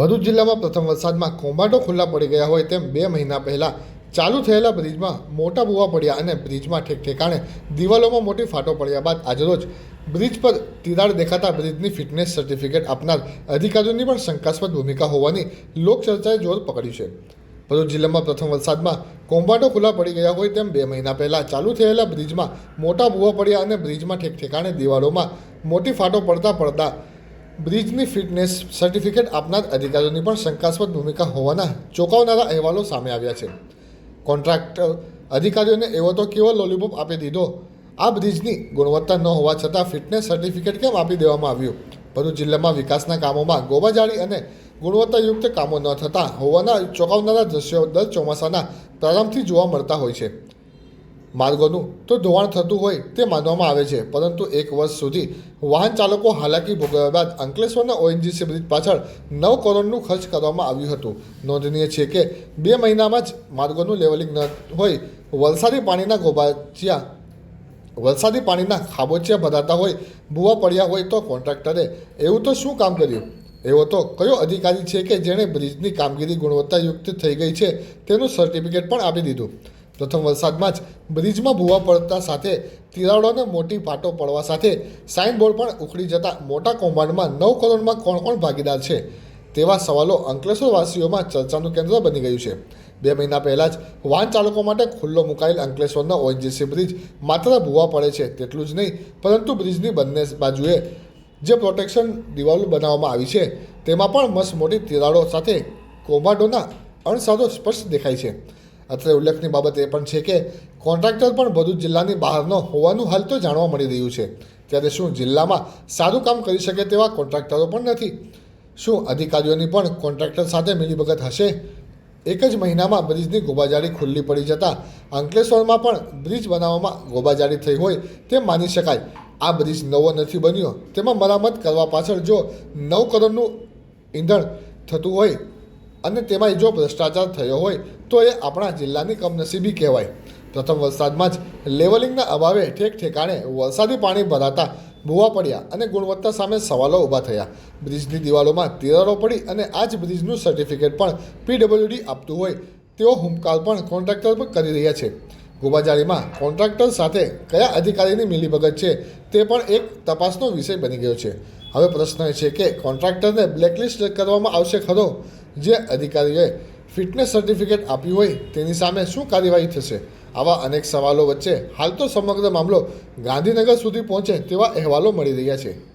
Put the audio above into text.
ભરૂચ જિલ્લામાં પ્રથમ વરસાદમાં કૌભાંડો ખુલ્લા પડી ગયા હોય તેમ બે મહિના પહેલાં ચાલુ થયેલા બ્રિજમાં મોટા બુવા પડ્યા અને બ્રિજમાં ઠેક ઠેકાણે દિવાલોમાં મોટી ફાટો પડ્યા બાદ આજરોજ બ્રિજ પર તિરાડ દેખાતા બ્રિજની ફિટનેસ સર્ટિફિકેટ આપનાર અધિકારીઓની પણ શંકાસ્પદ ભૂમિકા હોવાની લોકચર્ચાએ જોર પકડ્યું છે. ભરૂચ જિલ્લામાં પ્રથમ વરસાદમાં કૌભાંડો ખુલ્લા પડી ગયા હોય તેમ બે મહિના પહેલાં ચાલુ થયેલા બ્રિજમાં મોટા બુવા પડ્યા અને બ્રિજમાં ઠેક ઠેકાણે દિવાલોમાં મોટી ફાટો પડતા પડતા બ્રિજની ફિટનેસ સર્ટિફિકેટ આપનાર અધિકારીઓની પણ શંકાસ્પદ ભૂમિકા હોવાના ચોંકાવનારા અહેવાલો સામે આવ્યા છે. કોન્ટ્રાક્ટર અધિકારીઓને એવો તો કેવો લોલીપોપ આપી દીધો? આ બ્રિજની ગુણવત્તા ન હોવા છતાં ફિટનેસ સર્ટિફિકેટ કેમ આપી દેવામાં આવ્યું? ભરૂચ જિલ્લામાં વિકાસના કામોમાં ગોબાજાળી અને ગુણવત્તાયુક્ત કામો ન થતા હોવાના ચોંકાવનારા દ્રશ્યો દર ચોમાસાના પ્રારંભથી જોવા મળતા હોય છે. માર્ગોનું તો ધોવાણ થતું હોય તે માનવામાં આવે છે. પરંતુ એક વર્ષ સુધી વાહન ચાલકો હાલાકી ભોગવ્યા બાદ અંકલેશ્વરના ઓએનજીસી બ્રિજ પાછળ નવ કરોડનું ખર્ચ કરવામાં આવ્યું હતું. નોંધનીય છે કે બે મહિનામાં જ માર્ગોનું લેવલિંગ ન હોય, વલસાડી પાણીના ગોબાચિયા વરસાદી પાણીના ખાબોચિયા ભરાતા હોય, ભૂવા પડ્યા હોય તો કોન્ટ્રાક્ટરે એવું તો શું કામ કર્યું? એવો તો કયો અધિકારી છે કે જેણે બ્રિજની કામગીરી ગુણવત્તાયુક્ત થઈ ગઈ છે તેનું સર્ટિફિકેટ પણ આપી દીધું? પ્રથમ વરસાદમાં જ બ્રિજમાં ભૂવા પડતા સાથે તિરાડોને મોટી ફાટો પડવા સાથે સાઇનબોર્ડ પણ ઉખડી જતા મોટા કૌભાંડમાં નવ કરોડમાં કોણ કોણ ભાગીદાર છે? તેવા સવાલો અંકલેશ્વરવાસીઓમાં ચર્ચાનું કેન્દ્ર બની ગયું છે. બે મહિના પહેલાં જ વાહન ચાલકો માટે ખુલ્લો મુકાયેલ અંકલેશ્વરનો ઓએનજીસી બ્રિજ માત્ર ભૂવા પડે છે તેટલું જ નહીં, પરંતુ બ્રિજની બંને બાજુએ જે પ્રોટેક્શન દિવાલો બનાવવામાં આવી છે, તેમાં પણ મસ્ત મોટી તિરાડો સાથે કૌભાંડોના અણસારો સ્પષ્ટ દેખાય છે. અત્રે ઉલ્લેખની બાબત એ પણ છે કે કોન્ટ્રાક્ટર પણ ભરૂચ જિલ્લાની બહારનો હોવાનું હાલ તો જાણવા મળી રહ્યું છે. ત્યારે શું જિલ્લામાં સારું કામ કરી શકે તેવા કોન્ટ્રાક્ટરો પણ નથી? શું અધિકારીઓની પણ કોન્ટ્રાક્ટર સાથે મિલીભગત હશે? એક જ મહિનામાં બ્રિજની ગોબાજારી ખુલ્લી પડી જતાં અંકલેશ્વરમાં પણ બ્રિજ બનાવવામાં ગોબાજારી થઈ હોય તેમ માની શકાય. આ બ્રિજ નવો નથી બન્યો. તેમાં મરામત કરવા પાછળ જો નવ કરોડનું ઈંધણ થતું હોય અને તેમાં જો ભ્રષ્ટાચાર થયો હોય, તો એ આપણા જિલ્લાની કમનસીબી કહેવાય. પ્રથમ વરસાદમાં જ લેવલિંગના અભાવે ઠેક ઠેકાણે વરસાદી પાણી ભરાતા ભૂવા પડ્યા અને ગુણવત્તા સામે સવાલો ઊભા થયા. બ્રિજની દિવાલોમાં તિરાડો પડી અને આ જ બ્રિજનું સર્ટિફિકેટ પણ પીડબ્લ્યુડી આપતું હોય તેવો હુમકાર પણ કોન્ટ્રાક્ટર પર કરી રહ્યા છે. ગોબાજારીમાં કોન્ટ્રાક્ટર સાથે કયા અધિકારીની મિલીભગત છે, તે પણ એક તપાસનો વિષય બની ગયો છે. હવે પ્રશ્ન એ છે કે કોન્ટ્રાક્ટરને બ્લેકલિસ્ટ કરવામાં આવશે ખરો? જે અધિકારીએ ફિટનેસ સર્ટિફિકેટ આપ્યું હોય તેની સામે શું કાર્યવાહી થશે? આવા અનેક સવાલો વચ્ચે હાલ તો સમગ્ર મામલો ગાંધીનગર સુધી પહોંચે તેવા અહેવાલો મળી રહ્યા છે.